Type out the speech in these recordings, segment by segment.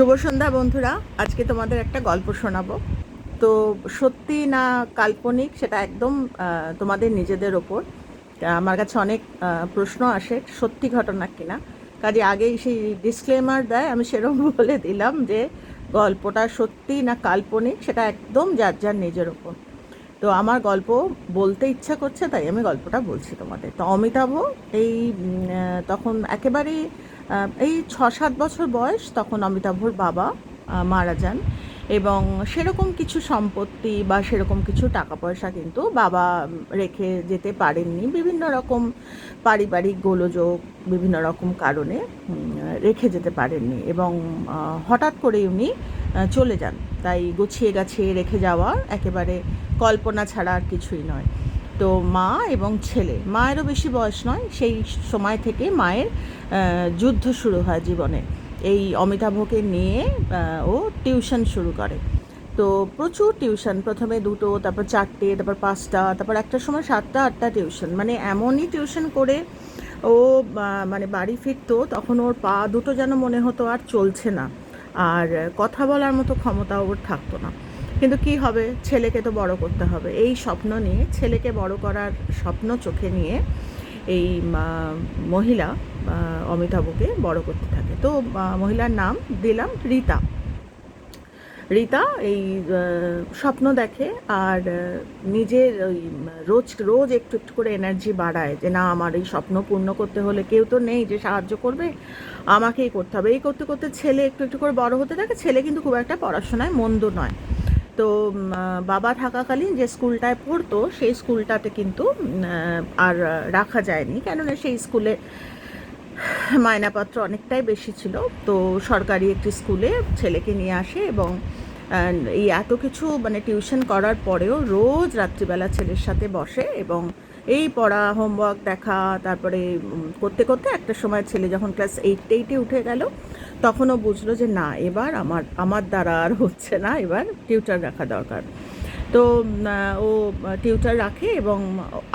শুভ সন্ধ্যা, বন্ধুরা। আজকে তোমাদের একটা গল্প শোনাবো। তো সত্যি না কাল্পনিক, সেটা একদম তোমাদের নিজেদের ওপর। আমার কাছে অনেক প্রশ্ন আসে, সত্যি ঘটনা কিনা। কাজে আগেই সেই ডিসক্লেমার দেয়, আমি সেরকম বলে দিলাম যে, গল্পটা সত্যি না কাল্পনিক, সেটা একদম যার যার নিজের ওপর। তো আমার গল্প বলতে ইচ্ছা করছে, তাই আমি গল্পটা বলছি তোমাদের। তো অমিতাভ, এই তখন একেবারেই এই ছ সাত বছর বয়স তখন অমিতাভর বাবা মারা যান এবং সেরকম কিছু সম্পত্তি বা সেরকম কিছু টাকা পয়সা কিন্তু বাবা রেখে যেতে পারেননি। বিভিন্ন রকম পারিবারিক গোলযোগ বিভিন্ন রকম কারণে রেখে যেতে পারেননি এবং হঠাৎ করে উনি চলে যান। তাই গুছিয়ে গাছিয়ে রেখে যাওয়া একেবারে কল্পনা ছাড়া আর কিছুই নয়। তো মা এবং ছেলে। মায়েরও বেশি বয়স নয়, সেই সময় থেকে মায়ের যুদ্ধ শুরু হয় জীবনে। এই অমিতাভকে নিয়ে ও টিউশন শুরু করে। তো প্রচুর টিউশন, প্রথমে দুটো, তারপর চারটে, তারপর পাঁচটা, তারপর একটা সময় সাতটা, আটটা টিউশন। মানে এমনই টিউশন করে ও মানে বাড়ি ফিরতো, তখন ওর পা দুটো যেন মনে হতো আর চলছে না। আর কথা বলার মতো ক্ষমতা ওর থাকতো না। কিন্তু কি হবে? ছেলেকে তো বড় করতে হবে। এই স্বপ্ন নিয়ে, ছেলেকে বড় করার স্বপ্ন চোখে নিয়ে এই মহিলা অমিতাভকে বড় করতে থাকে। তো মহিলার নাম দিলাম রীতা। রীতা এই স্বপ্ন দেখে আর নিজের ওই রোজ রোজ একটু একটু করে এনার্জি বাড়ায় যে, না, আমার এই স্বপ্ন পূর্ণ করতে হলে কেউ তো নেই যে, সাহায্য করবে। আমাকেই করতে হবে। এই করতে করতে ছেলে একটু একটু করে বড় হতে থাকে। ছেলে কিন্তু খুব একটা পড়াশোনায় মন্দ নয়। তো বাবা থাকাকালীন যে স্কুলটায় পড়তো, সেই স্কুলটাতে কিন্তু আর রাখা যায়নি। কেননা সেই স্কুলে মায়নাপত্র অনেকটাই বেশি ছিল। তো সরকারি একটি স্কুলে ছেলেকে নিয়ে আসে এবং এই এত কিছু মানে টিউশন করার পরেও রোজ রাত্রিবেলা ছেলের সাথে বসে এবং এই পড়া হোমওয়ার্ক দেখা, তারপরে করতে করতে একটা সময় ছেলে যখন ক্লাস এইট এইটে উঠে গেল, তখনও বুঝলো যে না, এবার আমার আমার দ্বারা আর হচ্ছে না, এবার টিউটার রাখা দরকার। তো ও টিউটার রাখে এবং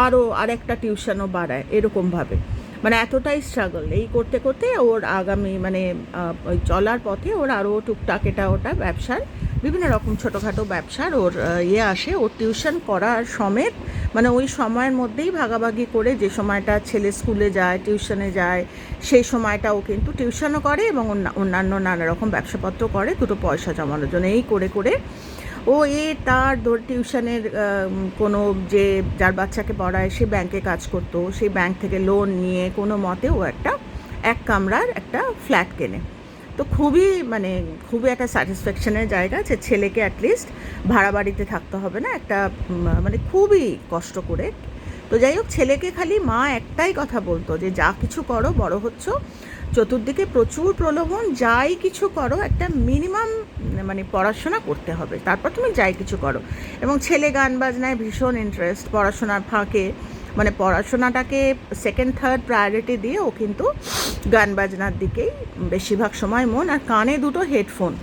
আরও আরেকটা টিউশনও বাড়ায় এরকমভাবে। মানে এতটাই স্ট্রাগল এই করতে করতে ওর আগামী মানে ওই চলার পথে ওর আরও টুকটাক এটা ওটা ব্যবসার বিভিন্ন রকম ছোটোখাটো ব্যবসার ওর ইয়ে আসে, ওর টিউশন করার সমেত। মানে ওই সময়ের মধ্যেই ভাগাভাগি করে যে সময়টা ছেলে স্কুলে যায় টিউশনে যায়, সেই সময়টা ও কিন্তু টিউশনও করে এবং অন্য- অন্যান্য নানা রকম ব্যবসাপত্র করে, দুটো পয়সা জমানোর জন্য। এই করে করে ও এ তার ধর টিউশনের কোনো যে যার বাচ্চাকে পড়ায় সে ব্যাংকে কাজ করতো, সেই ব্যাংক থেকে লোন নিয়ে কোনো মতে ও একটা এক কামরার একটা ফ্ল্যাট কেনে। তো খুবই মানে খুবই একটা স্যাটিসফ্যাকশনের জায়গা যে ছেলেকে অ্যাটলিস্ট ভাড়া বাড়িতে থাকতে হবে না, একটা মানে খুবই কষ্ট করে। তো যাই হোক, ছেলেকে খালি মা একটাই কথা বলতো যে, যা কিছু করো, বড় হচ্ছ। চতুর্দিকে প্রচুর প্রলোভন, যাই কিছু করো, একটা মিনিমাম মানে পড়াশোনা করতে হবে। তারপর তুমি যাই কিছু করো। এবং ছেলে গান বাজনায় ভীষণ ইন্টারেস্ট পড়াশোনার ফাঁকে। মানে পড়াশোনাটাকে সেকেন্ড থার্ড প্রায়োরিটি দিয়ে ও কিন্তু গান বাজনার দিকেই বেশিরভাগ সময় মন আর কানে দুটো হেডফোন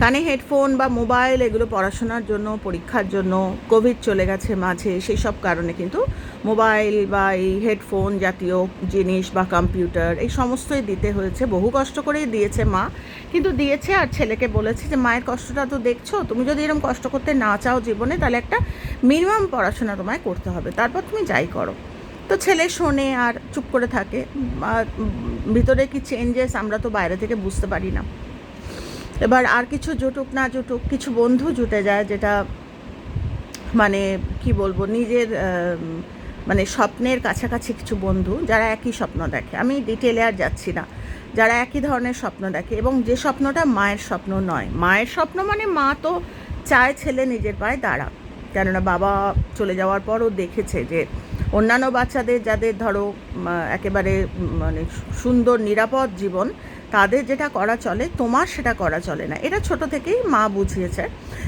কানে হেডফোন বা মোবাইল এগুলো পড়াশোনার জন্য, পরীক্ষার জন্য, কোভিড চলে গেছে মাঝে সেই সব কারণে কিন্তু মোবাইল বা এই হেডফোন জাতীয় জিনিস বা কম্পিউটার এই সমস্তই দিতে হয়েছে। বহু কষ্ট করেই দিয়েছে মা, কিন্তু দিয়েছে আর ছেলেকে বলেছে যে, মায়ের কষ্টটা তো দেখছ, তুমি যদি এরকম কষ্ট করতে না চাও জীবনে, তাহলে একটা মিনিমাম পড়াশোনা তোমায় করতে হবে। তারপর তুমি যাই করো। তো ছেলে শোনে আর চুপ করে থাকে। ভিতরে কি চেঞ্জেস আমরা তো বাইরে থেকে বুঝতে পারি না। এবার আর কিছু জুটুক না জুটুক, কিছু বন্ধু জুটে যায় যেটা মানে কি বলব, নিজের মানে স্বপ্নের কাছাকাছি কিছু বন্ধু যারা একই স্বপ্ন দেখে। আমি ডিটেলে আর যাচ্ছি না। যারা একই ধরনের স্বপ্ন দেখে এবং যে স্বপ্নটা মায়ের স্বপ্ন নয়। মায়ের স্বপ্ন মানে মা তো চায় ছেলে নিজের পায়ে দাঁড়া। কেননা বাবা চলে যাওয়ার পরও দেখেছে যে অন্যান্য বাচ্চাদের, যাদের ধরো একেবারে মানে সুন্দর, নিরাপদ জীবন তাদের যেটা করা চলে, তোমার সেটা করা চলে না। এটা ছোট থেকেই মা বুঝিয়েছে।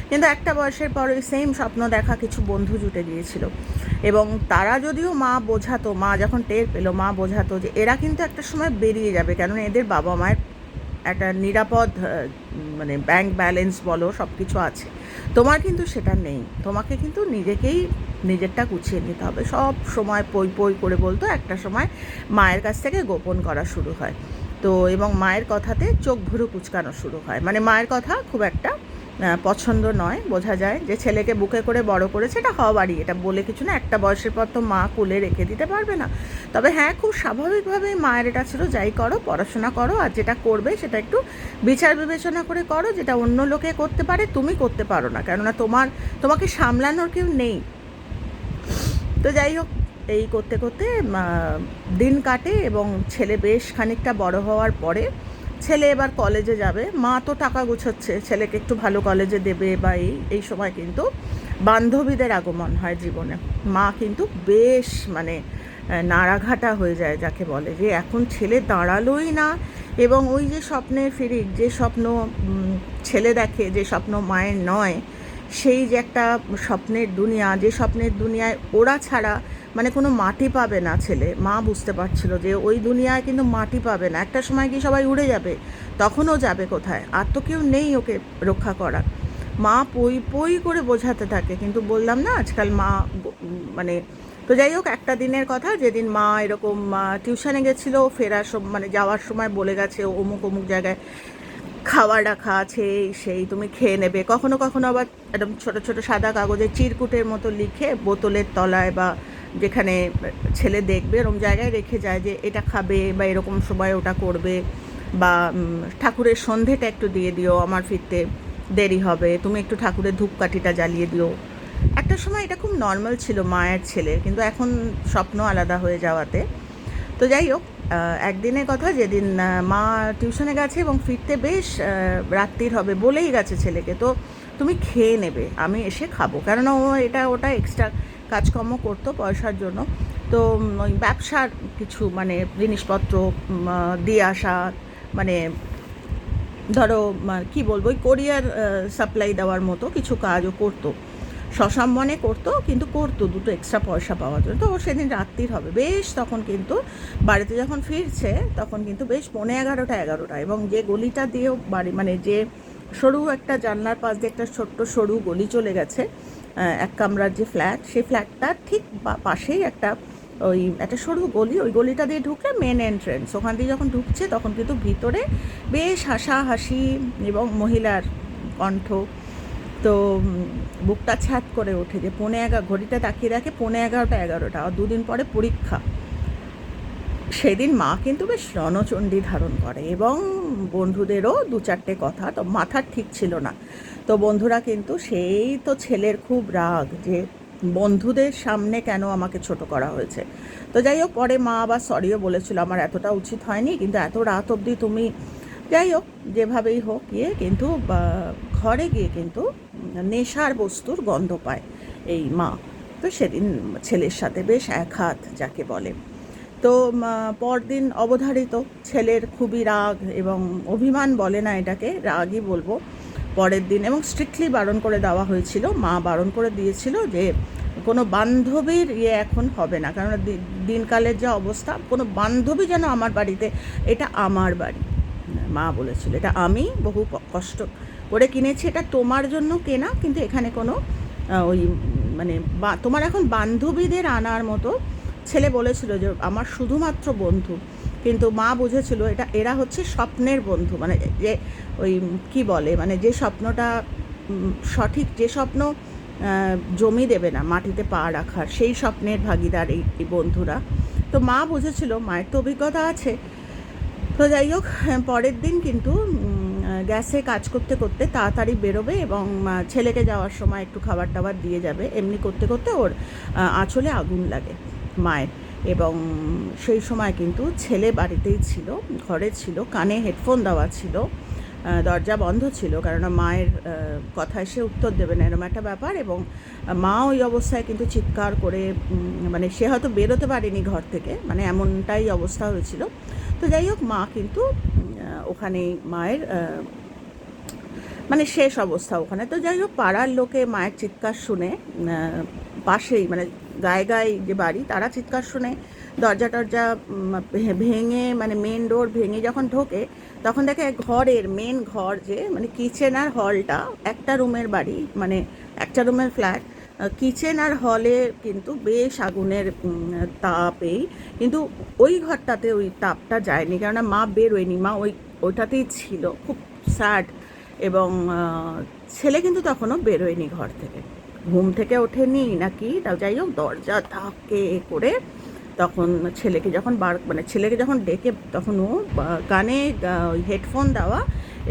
কিন্তু একটা বয়সের পর ওই সেম স্বপ্ন দেখা কিছু বন্ধু জুটে গিয়েছিল। এবং তারা যদিও মা বোঝাতো, মা যখন টের পেল, মা বোঝাতো যে এরা কিন্তু একটা সময় বেরিয়ে যাবে। কেননা এদের বাবা মায়ের একটা নিরাপদ মানে ব্যাংক ব্যালেন্স বলো সব কিছু আছে। তোমার কিন্তু সেটা নেই। তোমাকে কিন্তু নিজেকেই নিজেরটা গুছিয়ে নিতে হবে। সব সময় পই পই করে বলতো, একটা সময় মায়ের কাছ থেকে গোপন করা শুরু হয়। তো এবং মায়ের কথাতে চোখ ভুরু কুচকানো শুরু হয়। মানে মায়ের কথা খুব একটা পছন্দ নয়, বোঝা যায়। যে ছেলেকে বুকে করে বড় করেছে, এটা হওয়ারই এটা বলে কিছু না, একটা বয়সের পর তো মা কোলে রেখে দিতে পারবে না। তবে হ্যাঁ খুব স্বাভাবিকভাবেই মায়ের এটা ছিল, যাই করো, পড়াশোনা করো, আর যেটা করবে সেটা একটু বিচার বিবেচনা করে করো, যেটা অন্য লোকে করতে পারে, তুমি করতে পারো না। কেননা তোমার, তোমাকে সামলানোর কেউ নেই। তো যাই হোক এই করতে করতে দিন কাটে এবং ছেলে বেশ খানিকটা বড় হওয়ার পরে ছেলে এবার কলেজে যাবে। মা তো টাকা গুছোচ্ছে, ছেলেকে একটু ভালো কলেজে দেবে বা এই এই সময় কিন্তু বান্ধবীদের আগমন হয় জীবনে। মা কিন্তু বেশ মানে নাড়াঘাটা হয়ে যায় যাকে বলে যে, এখন ছেলে দাঁড়ালোই না। এবং ওই যে স্বপ্নের ফিরিক, যে স্বপ্ন ছেলে দেখে, যে স্বপ্ন মায়ের নয়, সেই যে একটা স্বপ্নের দুনিয়া, যে স্বপ্নের দুনিয়ায় ওরা ছাড়া মানে কোনো মাটি পাবে না ছেলে, মা বুঝতে পারছিল যে ওই দুনিয়ায় কিন্তু মাটি পাবে না। একটা সময় কি সবাই উড়ে যাবে তখনও যাবে কোথায়? আর তো কেউ নেই ওকে রক্ষা করার। মা পই পই করে বোঝাতে থাকে, কিন্তু বললাম না, আজকাল মা মানে তো যাই হোক, একটা দিনের কথা, যেদিন মা এরকম টিউশনে গেছিল, ফেরার সম মানে যাওয়ার সময় বলে গেছে, অমুক অমুক জায়গায় খাওয়া রাখা আছে, সেই তুমি খেয়ে নেবে। কখনো কখনো আবার একদম ছোট ছোট সাদা কাগজে চিরকুটের মতো লিখে বোতলের তলায় বা যেখানে ছেলে দেখবে এরকম জায়গায় রেখে যায় যে এটা খাবে বা এরকম সময় ওটা করবে বা ঠাকুরের সন্ধেটা একটু দিয়ে দিও, আমার ফিরতে দেরি হবে, তুমি একটু ঠাকুরের ধূপকাঠিটা জ্বালিয়ে দিও। একটা সময় এটা খুব নর্মাল ছিল মায়ের ছেলে, কিন্তু এখন স্বপ্ন আলাদা হয়ে যাওয়াতে। তো যাই হোক একদিনের কথা, যেদিন মা টিউশনে গেছে এবং ফিরতে বেশ রাত্রির হবে বলেই গেছে ছেলেকে, তো তুমি খেয়ে নেবে, আমি এসে খাব। কেননা ও এটা, ওটা এক্সট্রা কাজকর্ম করতো পয়সার জন্য। তো ওই ব্যবসার কিছু মানে জিনিসপত্র দিয়ে আসা মানে ধরো কি বলব, ওই কোরিয়ার সাপ্লাই দেওয়ার মতো কিছু কাজও করতো। সসম্মানে করতো, কিন্তু করতো, দুটো এক্সট্রা পয়সা পাওয়ার জন্য। তো সেদিন রাত্রির হবে। বেশ তখন কিন্তু বাড়িতে যখন ফিরছে, তখন কিন্তু বেশ পৌনে এগারোটা এগারোটা। এবং যে গলিটা দিয়েও বাড়ি মানে যে সরু একটা জানলার পাশ দিয়ে একটা ছোট্ট সরু গলি চলে গেছে এক কামরার যে ফ্ল্যাট, সেই ফ্ল্যাটটার ঠিক পাশেই একটা ওই, একটা সরু গলি। ওই গলিটা দিয়ে ঢুকলে মেন এন্ট্রেন্স ওখান দিয়ে যখন ঢুকছে, তখন কিন্তু ভিতরে বেশ হাসাহাসি এবং মহিলার কণ্ঠ। তো বুকটা ছ্যাত করে ওঠে যে পৌনে এগারো ঘড়িটা তাকিয়ে দেখে পৌনে এগারোটা এগারোটা। আর দুদিন পরে পরীক্ষা। সেদিন মা কিন্তু বেশ রণচণ্ডী ধারণ করে এবং বন্ধুদেরও দু চারটে কথা। তো মাথার ঠিক ছিল না। তো বন্ধুরা কিন্তু সেই তো ছেলের খুব রাগ যে বন্ধুদের সামনে কেন আমাকে ছোট করা হয়েছে। তো যাই হোক, পরে মা আবার সরিও বলেছিল, আমার এতটা উচিত হয়নি, কিন্তু এত রাত অবধি তুমি যাই হোক, যেভাবেই হোক, গিয়ে কিন্তু ঘরে গিয়ে কিন্তু নেশার বস্তুর গন্ধ পায় এই মা। তো সেদিন ছেলের সাথে বেশ এক হাত যাকে বলে। তো পরদিন অবধারিত ছেলের খুবই রাগ এবং অভিমান বলে না এটাকে, রাগই বলব। পরের দিন এবং স্ট্রিক্টলি বারণ করে দেওয়া হয়েছিল। মা বারণ করে দিয়েছিল যে কোনো বান্ধবীর ইয়ে এখন হবে না। কারণ দিনকালের যা অবস্থা, কোনো বান্ধবী যেন আমার বাড়িতে, এটা আমার বাড়ি। মা বলেছিল, এটা আমি বহু কষ্ট করে কিনেছি, এটা তোমার জন্য কেনা, কিন্তু এখানে কোনো ওই মানে তোমার এখন বান্ধবীদের আনার মতো ছেলে বলেছিল যে আমার শুধুমাত্র বন্ধু। কিন্তু মা বুঝেছিল এটা এরা হচ্ছে স্বপ্নের বন্ধু। মানে যে ওই কি বলে মানে যে স্বপ্নটা সঠিক যে স্বপ্ন জমি দেবে না মাটিতে পা রাখার সেই স্বপ্নের ভাগিদার এই বন্ধুরা। তো মা বুঝেছিল মায়ের তো অভিজ্ঞতা আছে। তো যাই হোক হ্যাঁ, পরের দিন কিন্তু গ্যাসে কাজ করতে করতে তাড়াতাড়ি বেরোবে এবং ছেলেকে যাওয়ার সময় একটু খাবার টাবার দিয়ে যাবে। এমনি করতে করতে ওর আঁচলে আগুন লাগে। মায়ের। এবং সেই সময় কিন্তু ছেলে বাড়িতেই ছিল, ঘরে ছিল, কানে হেডফোন দেওয়া ছিল দরজা বন্ধ ছিল, কেননা মায়ের কথায় সে উত্তর দেবে না এরকম একটা ব্যাপার। এবং মা ওই অবস্থায় কিন্তু চিৎকার করে মানে সে হয়তো বেরোতে পারেনি ঘর থেকে মানে এমনটাই অবস্থা হয়েছিল। তো যাই হোক, মা কিন্তু ওখানেই মায়ের মানে শেষ অবস্থা ওখানে। তো যাই হোক, পাড়ার লোকে মায়ের চিৎকার শুনে পাশেই মানে গায়ে গায়ে যে বাড়ি, তারা চিৎকার শুনে দরজা টরজা ভেঙে মানে মেন ডোর ভেঙে যখন ঢোকে, তখন দেখে ঘরের মেন ঘর যে মানে কিচেন আর হলটা একটা রুমের বাড়ি মানে একটা রুমের ফ্ল্যাট কিচেন আর হলে কিন্তু বেশ আগুনের তাপেই, কিন্তু ওই ঘরটাতে ওই তাপটা যায়নি, কেননা মা বেরোয়নি, মা ওই, ওইটাতেই ছিল, খুব স্যাড এবং ছেলে কিন্তু তখনও বেরোয়নি ঘর থেকে। ঘুম থেকে ওঠেনি নাকি? তাও যাই হোক, দরজা ধাক্কে করে তখন ছেলেকে যখন বার মানে ছেলেকে যখন ডেকে, তখন ও কানে হেডফোন দেওয়া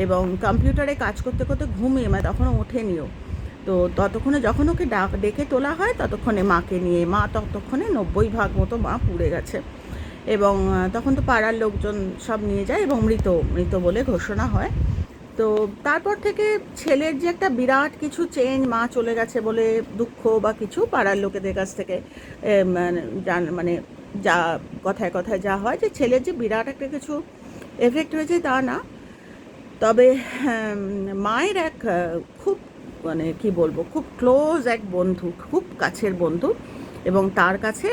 এবং কম্পিউটারে কাজ করতে করতে ঘুমিয়ে মানে তখনও ওঠেনিও তো ততক্ষণে যখন ওকে ডাক, ডেকে তোলা হয়, ততক্ষণে মাকে নিয়ে, মা ততক্ষণে নব্বই ভাগ মতো মা পুড়ে গেছে। এবং তখন তো পাড়ার লোকজন সব নিয়ে যায় এবং মৃত মৃত বলে ঘোষণা হয়। তো তারপর থেকে ছেলের যে একটা বিরাট কিছু চেঞ্জ মা চলে গেছে বলে দুঃখ বা কিছু পাড়ার লোকেদের কাছ থেকে মানে মানে যা কথায় কথায় যা হয় যে ছেলের যে বিরাট একটা কিছু এফেক্ট হয়েছে তা না। তবে হ্যাঁ, মায়ের এক খুব মানে কি বলব খুব ক্লোজ এক বন্ধু খুব কাছের বন্ধু এবং তার কাছে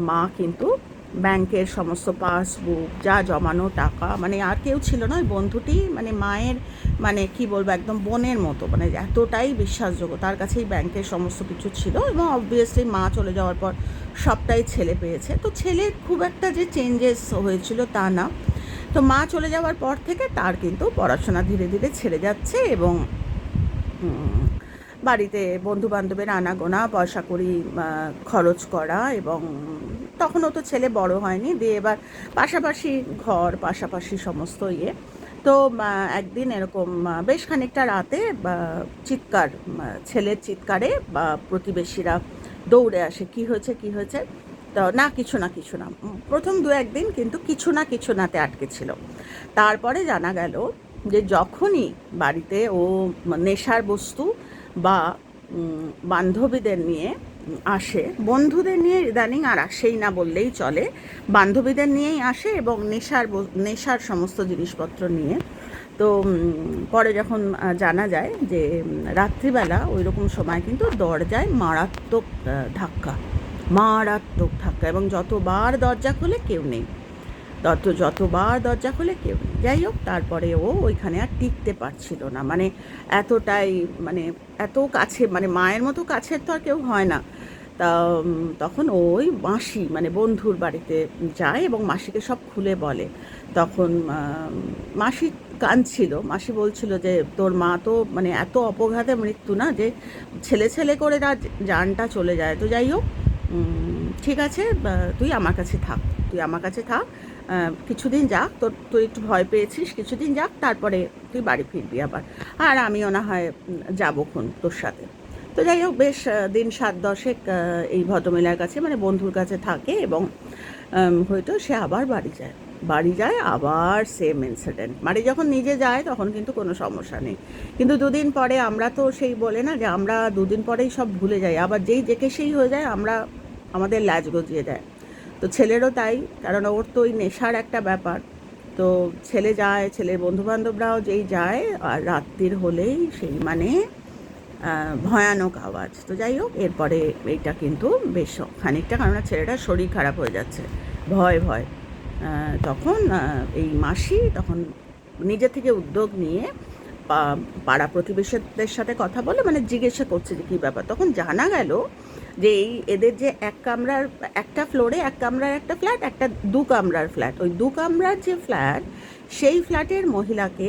মা কিন্তু ব্যাংকের সমস্ত পাসবুক, যা জমানো টাকা মানে আর কেউ ছিল না, ওই বন্ধুটি মানে মায়ের মানে কি বলব, একদম বোনের মতো মানে এতটাই বিশ্বাসযোগ্য, তার কাছেই ব্যাংকের সমস্ত কিছু ছিল এবং অবভিয়াসলি মা চলে যাওয়ার পর সবটাই ছেলে পেয়েছে। তো ছেলের খুব একটা যে চেঞ্জেস হয়েছিল তা না। তো মা চলে যাওয়ার পর থেকে তার কিন্তু পড়াশোনা ধীরে ধীরে ছেড়ে যাচ্ছে এবং বাড়িতে বন্ধু বান্ধবের আনাগোনা, পয়সা করি খরচ করা এবং তখনও তো ছেলে বড় হয়নি, দিয়ে এবার পাশাপাশি ঘর, পাশাপাশি সমস্ত ইয়ে। তো একদিন এরকম বেশ খানিকটা রাতে চিৎকার ছেলের চিৎকারে, বা, প্রতিবেশীরা দৌড়ে আসে, কি হয়েছে কি হয়েছে? তো, না, কিছু না কিছু না। প্রথম দু একদিন কিন্তু কিছু না, কিছু নাতে আটকে ছিল। তারপরে জানা গেল যে, যখনই বাড়িতে ও নেশার বস্তু বা বান্ধবীদের নিয়ে আসে, বন্ধুদের নিয়ে ইদানিং আর আসেই না বললেই চলে। বান্ধবীদের নিয়েই আসে এবং নেশার নেশার সমস্ত জিনিসপত্র নিয়ে। তো পরে যখন জানা যায় যে রাত্রিবেলা ওই রকম সময় কিন্তু দরজায় মারাত্মক ধাক্কা। মারাত্মক ধাক্কা এবং যতবার দরজা খুলে কেউ নেই। তত যতবার দরজা খুলে কেউ যাই হোক, তারপরে ও ওইখানে আর টিকতে পারছিল না। মানে এতটাই মানে এত কাছে মানে মায়ের মতো কাছের তো আর কেউ হয় না। তা তখন ওই মাসি মানে বন্ধুর বাড়িতে যায় এবং মাসিকে সব খুলে বলে। তখন মাসি কাঁদছিল। মাসি বলছিল যে, তোর মা তো মানে এত অপঘাতে মৃত্যু না যে, ছেলে ছেলে করে তার জানটা চলে যায়। তো যাই হোক ঠিক আছে তুই আমার কাছে থাক, তুই আমার কাছে থাক কিছুদিন যাক, তোর, তুই একটু ভয় পেয়েছিস, কিছুদিন যাক, তারপরে তুই বাড়ি ফিরবি আবার। আর আমিও না হয় যাব খুন তোর সাথে। তো যাই হোক, বেশ দিন সাত দশেক এই ভদ্রমহিলার কাছে মানে বন্ধুর কাছে থাকে এবং হয়তো সে আবার বাড়ি যায়। বাড়ি যায় আবার সেম ইনসিডেন্ট বাড়ি যখন নিজে যায়, তখন কিন্তু কোনো সমস্যা নেই। কিন্তু দুদিন পরে আমরা তো সেই বলে না যে আমরা দুদিন পরেই সব ভুলে যাই। আবার যেই, যেকে সেই হয়ে যায়, আমরা আমাদের ল্যাজ গজিয়ে দেয়। তো ছেলেরও তাই, কারণ ওর তো ওই নেশার একটা ব্যাপার। তো ছেলে যায়, ছেলের বন্ধুবান্ধবরাও যেই যায়, আর রাত্রির হলেই সেই মানে ভয়ানক আওয়াজ। তো যাই হোক, এরপরে এইটা কিন্তু বেশ খানিকটা কারণ ছেলেটার শরীর খারাপ হয়ে যাচ্ছে, ভয় ভয়। তখন এই মাসি তখন নিজে থেকে উদ্যোগ নিয়ে পাড়া প্রতিবেশীদের সাথে কথা বলে মানে জিজ্ঞাসা করছে যে কী ব্যাপার। তখন জানা গেল যে এই এদের যে এক কামরার, একটা ফ্লোরে এক কামরার একটা ফ্ল্যাট, একটা দু কামরার ফ্ল্যাট। ওই দু কামরার যে ফ্ল্যাট, সেই ফ্ল্যাটের মহিলাকে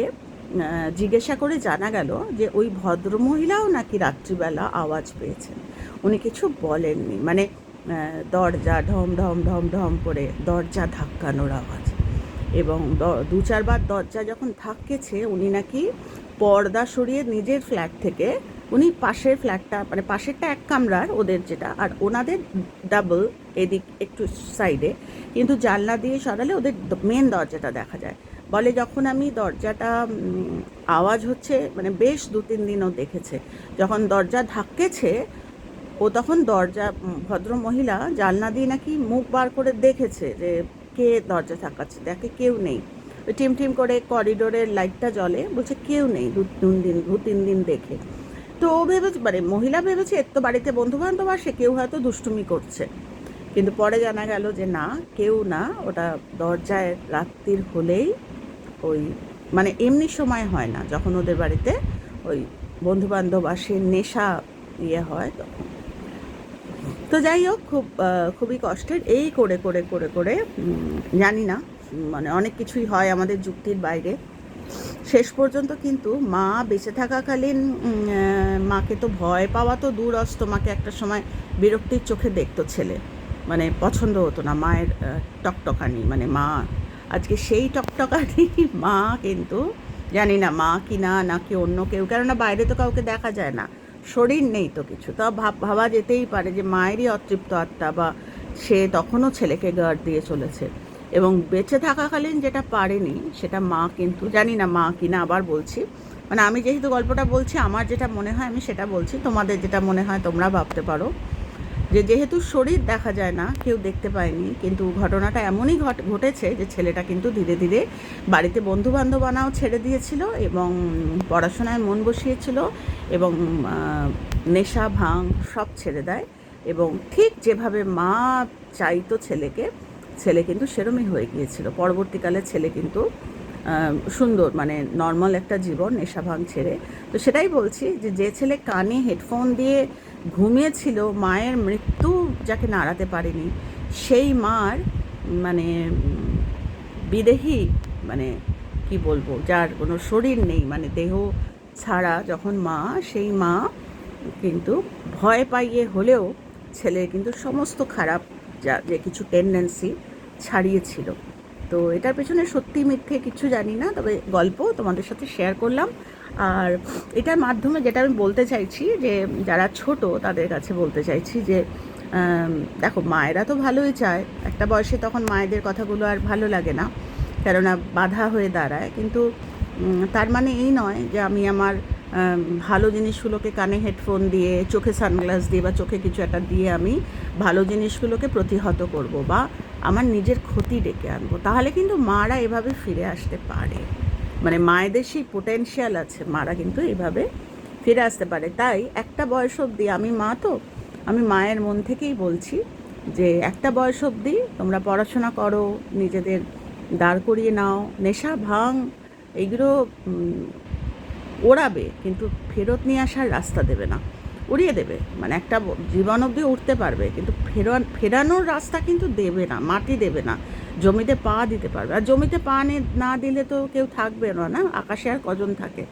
জিজ্ঞাসা করে জানা গেল যে ওই ভদ্র মহিলাও নাকি রাত্রিবেলা আওয়াজ পেয়েছেন। উনি কিছু বলেননি। মানে দরজা ঢম ঢম ঢম ঢম করে দরজা ধাক্কানোর আওয়াজ। এবং দু চারবার দরজা যখন ধাক্কেছে, উনি নাকি পর্দা সরিয়ে নিজের ফ্ল্যাট থেকে উনি পাশের ফ্ল্যাটটা মানে পাশেরটা এক কামরার ওদের যেটা, আর ওনাদের ডাবল এদিক একটু সাইডে কিন্তু জানলা দিয়ে সরালে ওদের মেন দরজাটা দেখা যায়। বলে যখন আমি দরজাটা আওয়াজ হচ্ছে মানে বেশ দু তিন দিনও দেখেছে, যখন দরজা ধাক্কেছে, ও তখন দরজা ভদ্র মহিলা জানলা দিয়ে নাকি মুখ বার করে দেখেছে যে কে দরজা থাকাচ্ছে দেখে কেউ নেই। টিম টিম করে করিডোরের লাইটটা জ্বলে, বলছে কেউ নেই দু তিন দিন দু তিন দিন দেখে। তো ভেবেছে মানে মহিলা ভেবেছে, এর তো বাড়িতে বন্ধু বান্ধব আসে কেউ হয়তো দুষ্টুমি করছে। কিন্তু পরে জানা গেল যে না, কেউ না, ওটা দরজায় রাত্রির হলেই ওই মানে এমনি সময় হয় না, যখন ওদের বাড়িতে ওই বন্ধু বান্ধব আসে, নেশা ইয়ে হয় তখন। তো যাই হোক, খুব খুবই কষ্টের, এই করে করে করে করে জানি না মানে অনেক কিছুই হয় আমাদের যুক্তির বাইরে। শেষ পর্যন্ত কিন্তু মা বেঁচে থাকাকালীন মাকে তো ভয় পাওয়া তো দূর অস্ত মাকে একটা সময় বিরক্তির চোখে দেখতো ছেলে। মানে পছন্দ হতো না, মায়ের টকটকানি। মানে মা, আজকে সেই টকটকানি মা কিন্তু জানি না মা কি না নাকি অন্য কেউ। কেননা বাইরে তো কাউকে দেখা যায় না। শরীর নেই তো কিছু। তা ভাব, ভাবা যেতেই পারে যে মায়েরই অতৃপ্ত আত্মা বা সে তখনও ছেলেকে গার্ড দিয়ে চলেছে। এবং বেঁচে থাকাকালীন যেটা পারেনি, সেটা মা কিন্তু, জানি না মা কিনা আবার বলছি। মানে আমি যেহেতু গল্পটা বলছি, আমার যেটা মনে হয় আমি সেটা বলছি, তোমাদের যেটা মনে হয় তোমরা ভাবতে পারো। যে যেহেতু শরীর দেখা যায় না, কেউ দেখতে পায়নি, কিন্তু ঘটনাটা এমনই ঘট, ঘটেছে যে ছেলেটা কিন্তু ধীরে ধীরে বাড়িতে বন্ধু বান্ধব আনাও ছেড়ে দিয়েছিল এবং পড়াশোনায় মন বসিয়েছিল এবং নেশা, ভাঙ সব ছেড়ে দেয়। এবং ঠিক যেভাবে মা চাইতো ছেলেকে ছেলে কিন্তু সেরমই হয়ে গিয়েছিল। পরবর্তীকালে ছেলে কিন্তু সুন্দর মানে নর্মাল একটা জীবন, নেশা ভাঙ ছেড়ে। তো সেটাই বলছি যে যে ছেলে কানে হেডফোন দিয়ে ঘুমিয়েছিল, মায়ের মৃত্যু যাকে নাড়াতে পারেনি, সেই মার মানে বিদেহী মানে কি বলব, যার কোনো শরীর নেই মানে দেহ ছাড়া যখন মা, সেই মা কিন্তু ভয় পাইয়ে হলেও ছেলের কিন্তু সমস্ত খারাপ যা যে কিছু টেন্ডেন্সি ছাড়িয়েছিল। তো এটার পেছনে সত্যি মিথ্যে কিছু জানি না তবে গল্প তোমাদের সাথে শেয়ার করলাম। আর এটার মাধ্যমে যেটা আমি বলতে চাইছি যে যারা ছোট তাদের কাছে বলতে চাইছি যে দেখো মায়েরা তো ভালোই চায়। একটা বয়সে তখন মায়েদের কথাগুলো আর ভালো লাগে না কেননা বাধা হয়ে দাঁড়ায়। কিন্তু তার মানে এই নয় যে আমি আমার আম, ভালো জিনিসগুলোকে কানে হেডফোন দিয়ে, চোখে সানগ্লাস দিয়ে বা চোখে কিছু একটা দিয়ে আমি ভালো জিনিসগুলোকে প্রতিহত করব বা আমার নিজের ক্ষতি ডেকে আনব। তাহলে কিন্তু মারা এভাবে ফিরে আসতে পারে। মানে মায়েদের সেই পোটেনশিয়াল আছে, মারা কিন্তু এইভাবে ফিরে আসতে পারে। তাই একটা বয়স অবধি, আমি মা তো, আমি মায়ের মন থেকেই বলছি যে একটা বয়স অবধি তোমরা পড়াশোনা করো, নিজেদের দাঁড় করিয়ে নাও, নেশা ভাঙ এইগুলো ওড়াবে, কিন্তু ফেরত নিয়ে আসার রাস্তা দেবে না। উড়িয়ে দেবে। মানে একটা জীবন অবধি উঠতে পারবে, কিন্তু ফেরান, ফেরানোর রাস্তা কিন্তু দেবে না, মাটি দেবে না। জমিতে পা দিতে পারবে। আর জমিতে পা নে- দিলে তো কেউ থাকবে না না? আকাশে আর কজন থাকে?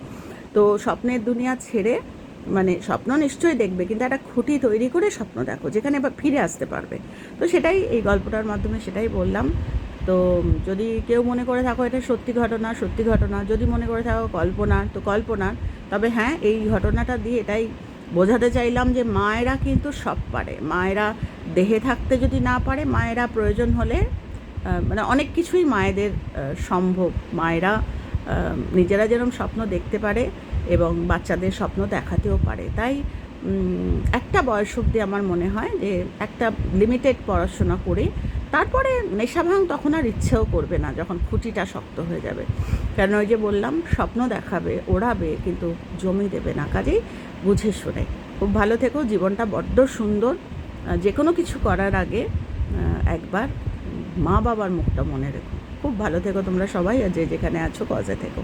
তো স্বপ্নের দুনিয়া ছেড়ে মানে স্বপ্ন নিশ্চয়ই দেখবে, কিন্তু একটা খুঁটি তৈরি করে স্বপ্ন দেখো, যেখানে ফিরে আসতে পারবে। তো সেটাই এই গল্পটার মাধ্যমে সেটাই বললাম। তো যদি কেউ মনে করে থাকো এটা সত্যি ঘটনা সত্যি ঘটনা, যদি মনে করে থাকো কল্পনার তো কল্পনার তবে হ্যাঁ এই ঘটনাটা দিয়ে এটাই বোঝাতে চাইলাম যে মায়েরা কিন্তু সব পারে। মায়েরা দেহে থাকতে যদি না পারে, মায়েরা প্রয়োজন হলে মানে অনেক কিছুই মায়েদের সম্ভব। মায়েরা নিজেরা যেরকম স্বপ্ন দেখতে পারে এবং বাচ্চাদের স্বপ্ন দেখাতেও পারে। তাই একটা বয়স অবধি আমার মনে হয় যে একটা লিমিটেড পড়াশোনা করে। তারপরে নেশা ভাঙ তখন আর ইচ্ছেও করবে না যখন খুঁটিটা শক্ত হয়ে যাবে। কেন ওই যে বললাম, স্বপ্ন দেখাবে, ওড়াবে, কিন্তু জমি দেবে না। কাজেই বুঝে শুনে। খুব ভালো থেকো, জীবনটা বড্ড সুন্দর। যে কোনো কিছু করার আগে একবার মা বাবার মুখটা মনে রেখো। খুব ভালো থেকো তোমরা সবাই, আর যে যেখানে আছো কজে থেকো।